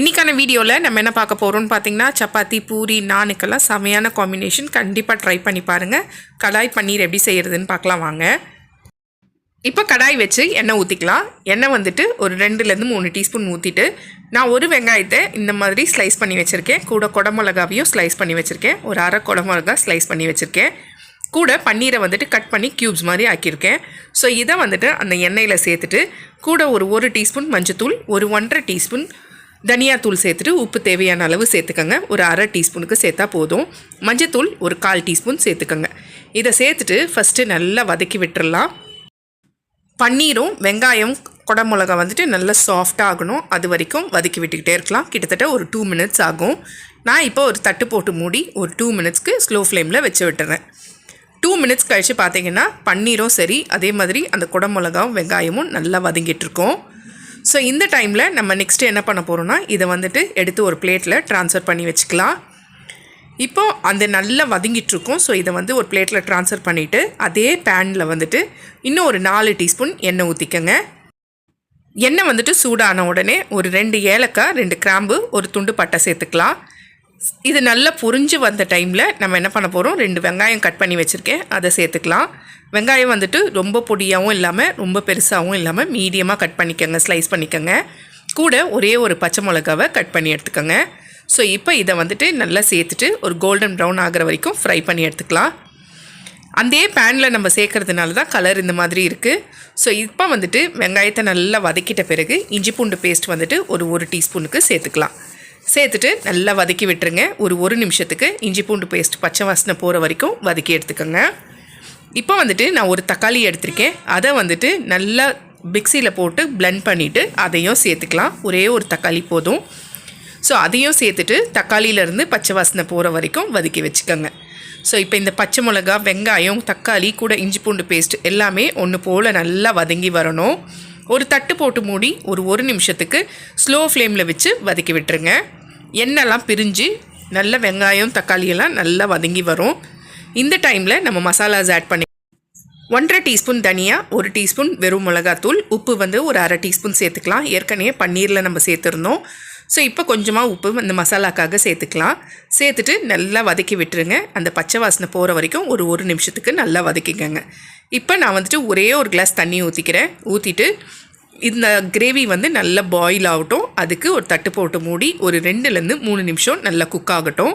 இன்றைக்கான வீடியோவில் நம்ம என்ன பார்க்க போகிறோம்னு பார்த்தீங்கன்னா சப்பாத்தி பூரி நானுக்கெல்லாம் செமையான காம்பினேஷன் கண்டிப்பாக ட்ரை பண்ணி பாருங்கள் கடாய் பன்னீர் எப்படி செய்கிறதுன்னு பார்க்கலாம் வாங்க. இப்போ கடாய் வச்சு எண்ணெய் ஊற்றிக்கலாம் எண்ணெய் வந்துட்டு ஒரு ரெண்டுலேருந்து மூணு டீஸ்பூன் ஊற்றிட்டு நான் ஒரு வெங்காயத்தை இந்த மாதிரி ஸ்லைஸ் பண்ணி வச்சுருக்கேன். கூட குடமிளகாவையும் ஸ்லைஸ் பண்ணி வச்சுருக்கேன். ஒரு அரை குடமிளகா ஸ்லைஸ் பண்ணி வச்சுருக்கேன். கூட பன்னீரை வந்துட்டு கட் பண்ணி க்யூப்ஸ் மாதிரி ஆக்கியிருக்கேன். ஸோ இதை வந்துட்டு அந்த எண்ணெயில் சேர்த்துட்டு கூட ஒரு ஒரு டீஸ்பூன் மஞ்சத்தூள் ஒரு ஒன்றரை டீஸ்பூன் தனியாத்தூள் சேர்த்துட்டு உப்பு தேவையான அளவு சேர்த்துக்கோங்க. ஒரு அரை டீஸ்பூனுக்கு சேர்த்தா போதும். மஞ்சத்தூள் ஒரு கால் டீஸ்பூன் சேர்த்துக்கோங்க. இதை சேர்த்துட்டு ஃபஸ்ட்டு நல்லா வதக்கி விட்டுறலாம். பன்னீரும் வெங்காயம் குடமிளகா வந்துட்டு நல்லா சாஃப்டாக ஆகணும். அது வரைக்கும் வதக்கி விட்டுக்கிட்டே இருக்கலாம். கிட்டத்தட்ட ஒரு டூ மினிட்ஸ் ஆகும். நான் இப்போ ஒரு தட்டு போட்டு மூடி ஒரு டூ மினிட்ஸ்க்கு ஸ்லோ ஃப்ளேமில் வச்சு விட்டுறேன். டூ மினிட்ஸ் கழித்து பார்த்தீங்கன்னா பன்னீரும் சரி அதே மாதிரி அந்த குடமிளகாவும் வெங்காயமும் நல்லா வதங்கிட்டுருக்கோம் ஸோ இந்த டைமில் நம்ம நெக்ஸ்ட்டு என்ன பண்ண போகிறோம்னா இதை வந்துட்டு எடுத்து ஒரு பிளேட்டில் ட்ரான்ஸ்ஃபர் பண்ணி வச்சுக்கலாம். இப்போ அந்த நல்லா வதங்கிட்டுருக்கும் ஸோ இதை வந்து ஒரு பிளேட்டில் ட்ரான்ஸ்ஃபர் பண்ணிவிட்டு அதே பேனில் வந்துட்டு இன்னும் ஒரு நாலு டீஸ்பூன் எண்ணெய் ஊற்றிக்கங்க எண்ணெய் வந்துட்டு சூடான உடனே ஒரு ரெண்டு ஏலக்காய் ரெண்டு கிராம்பு ஒரு துண்டு பட்டை சேர்த்துக்கலாம். இது நல்லா புரிஞ்சு வந்த டைமில் நம்ம என்ன பண்ண போகிறோம் ரெண்டு வெங்காயம் கட் பண்ணி வச்சுருக்கேன். அதை சேர்த்துக்கலாம். வெங்காயம் வந்துட்டு ரொம்ப பொடியாகவும் இல்லாமல் ரொம்ப பெருசாகவும் இல்லாமல் மீடியமாக கட் பண்ணிக்கோங்க ஸ்லைஸ் பண்ணிக்கோங்க. கூட ஒரே ஒரு பச்சை மிளகாவை கட் பண்ணி எடுத்துக்கோங்க. ஸோ இப்போ இதை வந்துட்டு நல்லா சேர்த்துட்டு ஒரு கோல்டன் ப்ரௌன் ஆகிற வரைக்கும் ஃப்ரை பண்ணி எடுத்துக்கலாம். அதே பேனில் நம்ம சேர்க்கறதுனால தான் கலர் இந்த மாதிரி இருக்குது ஸோ இப்போ வந்துட்டு வெங்காயத்தை நல்லா வதக்கிட்ட பிறகு இஞ்சி பூண்டு பேஸ்ட் வந்துட்டு ஒரு ஒரு டீஸ்பூனுக்கு சேர்த்துக்கலாம். சேர்த்துட்டு நல்லா வதக்கி விட்டுருங்க. ஒரு ஒரு நிமிஷத்துக்கு இஞ்சி பூண்டு பேஸ்ட் பச்சை வாசனை போகிற வரைக்கும் வதக்கி எடுத்துக்கோங்க. இப்போ வந்துட்டு நான் ஒரு தக்காளி எடுத்திருக்கேன். அதை வந்துட்டு நல்லா மிக்சியில் போட்டு பிளெண்ட் பண்ணிவிட்டு அதையும் சேர்த்துக்கலாம். ஒரே ஒரு தக்காளி போதும். ஸோ அதையும் சேர்த்துட்டு தக்காளியிலேருந்து பச்சை வாசனை போகிற வரைக்கும் வதக்கி வச்சுக்கோங்க. ஸோ இப்போ இந்த பச்சை மிளகா வெங்காயம் தக்காளி கூட இஞ்சி பூண்டு பேஸ்ட் எல்லாமே ஒன்று போல் நல்லா வதங்கி வரணும். ஒரு தட்டு போட்டு மூடி ஒரு ஒரு நிமிஷத்துக்கு ஸ்லோ ஃப்ளேமில் வச்சு வதக்கி விட்டுருங்க. எண்ணெய்லாம் பிரிஞ்சு நல்ல வெங்காயம் தக்காளியெல்லாம் நல்லா வதங்கி வரும். இந்த டைமில் நம்ம மசாலாஸ் ஆட் பண்ணி ஒன்றரை டீஸ்பூன் தனியா ஒரு டீஸ்பூன் வெறும் மிளகாத்தூள். உப்பு வந்து ஒரு அரை டீஸ்பூன் சேர்த்துக்கலாம். ஏற்கனவே பன்னீரில் நம்ம சேர்த்துருந்தோம். ஸோ இப்போ கொஞ்சமாக உப்பு அந்த மசாலாக்காக சேர்த்துக்கலாம். சேர்த்துட்டு நல்லா வதக்கி விட்டுருங்க. அந்த பச்சை வாசனை போகிற வரைக்கும் ஒரு ஒரு நிமிஷத்துக்கு நல்லா வதக்கிக்கோங்க. இப்போ நான் வந்துட்டு ஒரே ஒரு கிளாஸ் தண்ணி ஊற்றிக்கிறேன் ஊற்றிட்டு இந்த கிரேவி வந்து நல்லா பாயில் ஆகட்டும். அதுக்கு ஒரு தட்டு போட்டு மூடி ஒரு ரெண்டுலேருந்து மூணு நிமிஷம் நல்லா குக் ஆகட்டும்.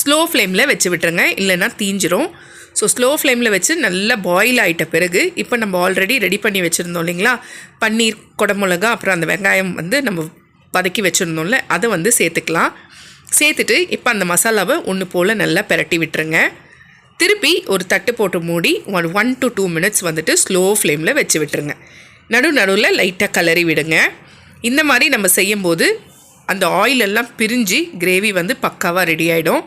ஸ்லோ ஃப்ளேமில் வச்சு விட்டுருங்க. இல்லைன்னா தீஞ்சிரும். ஸோ ஸ்லோ ஃப்ளேமில் வச்சு நல்லா பாயில் ஆகிட்ட பிறகு இப்போ நம்ம ஆல்ரெடி ரெடி பண்ணி வச்சுருந்தோம் இல்லைங்களா? பன்னீர் குடமிளகா அப்புறம் அந்த வெங்காயம் வந்து நம்ம வதக்கி வச்சுருந்தோம்ல அதை வந்து சேர்த்துக்கலாம். சேர்த்துட்டு இப்போ அந்த மசாலாவை ஒன்று போல் நல்லா பெரட்டி விட்டுருங்க. திருப்பி ஒரு தட்டு போட்டு மூடி one one to two minutes வந்துட்டு ஸ்லோ ஃப்ளேமில் வச்சு விட்டுருங்க. நடு நடுவில் லைட்டாக கலரி விடுங்க. இந்த மாதிரி நம்ம செய்யும்போது அந்த ஆயிலெல்லாம் பிரிஞ்சு கிரேவி வந்து பக்காவாக ரெடி ஆகிடும்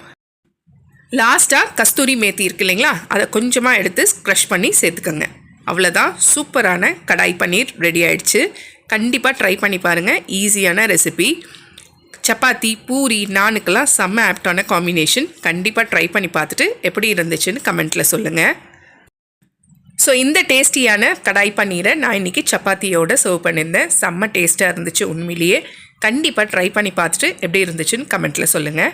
லாஸ்ட்டாக கஸ்தூரி மேத்தி இருக்கு இல்லைங்களா? அதை கொஞ்சமாக எடுத்து க்ரஷ் பண்ணி சேர்த்துக்கோங்க. அவ்வளோதான் சூப்பரான கடாய் பன்னீர் ரெடி ஆயிடுச்சு. கண்டிப்பாக ட்ரை பண்ணி பாருங்கள் ஈஸியான ரெசிபி சப்பாத்தி பூரி நானுக்கெல்லாம் செம்ம ஆப்டான காம்பினேஷன் கண்டிப்பாக ட்ரை பண்ணி பார்த்துட்டு எப்படி இருந்துச்சுன்னு கமெண்ட்டில் சொல்லுங்கள் ஸோ இந்த டேஸ்டியான கடாய் பன்னீரை நான் இன்றைக்கி சப்பாத்தியோட சர்வ் பண்ணியிருந்தேன். செம்ம டேஸ்ட்டாக இருந்துச்சு உண்மையிலேயே. கண்டிப்பாக ட்ரை பண்ணி பார்த்துட்டு எப்படி இருந்துச்சுன்னு கமெண்ட்டில் சொல்லுங்கள்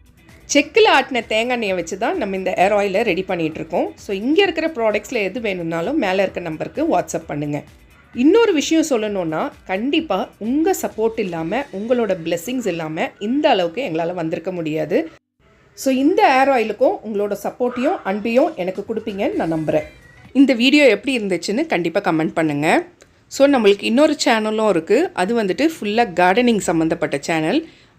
செக்கில் ஆட்டின தேங்காய் எண்ணெயை வச்சு தான் நம்ம இந்த ஏர் ஆயிலை ரெடி பண்ணிகிட்டு இருக்கோம் ஸோ இங்கே இருக்கிற ப்ராடக்ட்ஸில் எது வேணும்னாலும் மேலே இருக்க நம்பருக்கு வாட்ஸ்அப் பண்ணுங்கள் இன்னொரு விஷயம் சொல்லணும்னா கண்டிப்பாக உங்கள் சப்போர்ட் இல்லாமல் உங்களோட பிளெஸ்ஸிங்ஸ் இல்லாமல் இந்த அளவுக்கு எங்களால் வந்திருக்க முடியாது. ஸோ இந்த ஏர் ஆயிலுக்கும் உங்களோட சப்போர்ட்டையும் அன்பையும் எனக்கு கொடுப்பீங்கன்னு நான் நம்புகிறேன் இந்த வீடியோ எப்படி இருந்துச்சுன்னு கண்டிப்பாக கமெண்ட் பண்ணுங்கள் ஸோ நம்மளுக்கு இன்னொரு சேனலும் இருக்குது அது வந்துட்டு ஃபுல்லாக கார்டனிங் சம்மந்தப்பட்ட சேனல்